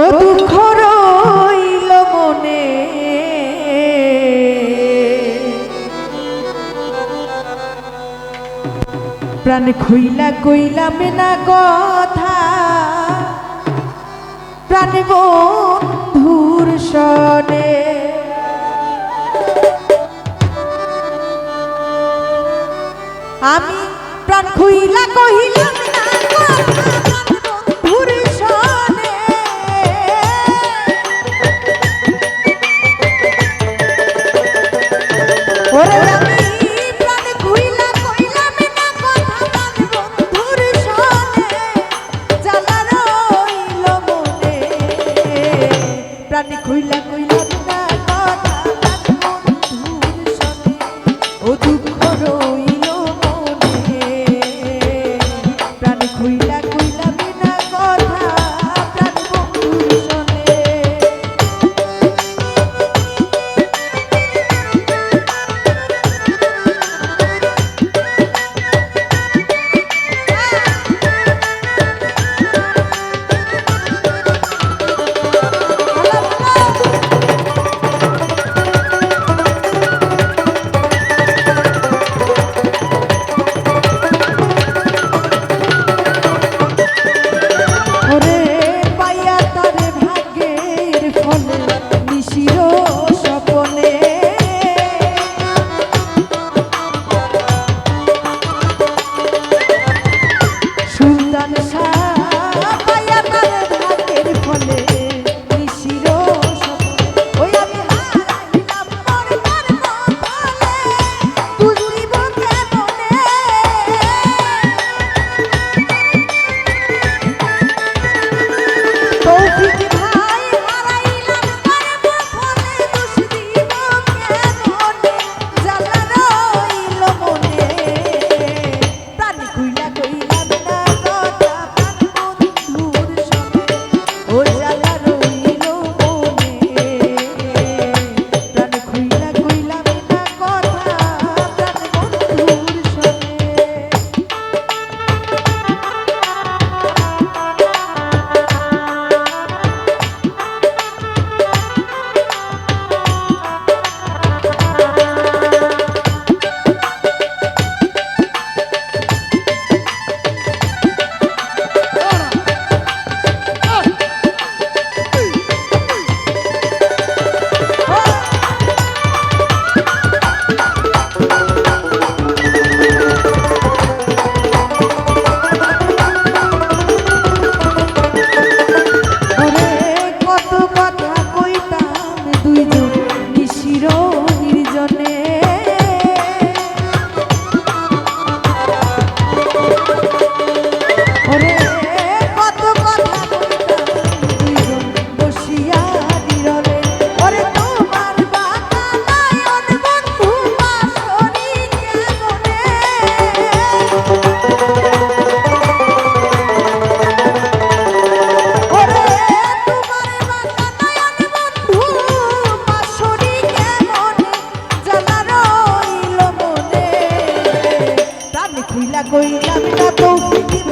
ও দুঃখ রইল মনে। প্রাণ খুইলা কইলা না কথা। প্রাণ বন্ধুর সনে আমি প্রাণ খুইলা কহিলাম না কথা। Nikula ঢিলা কইলাম না তো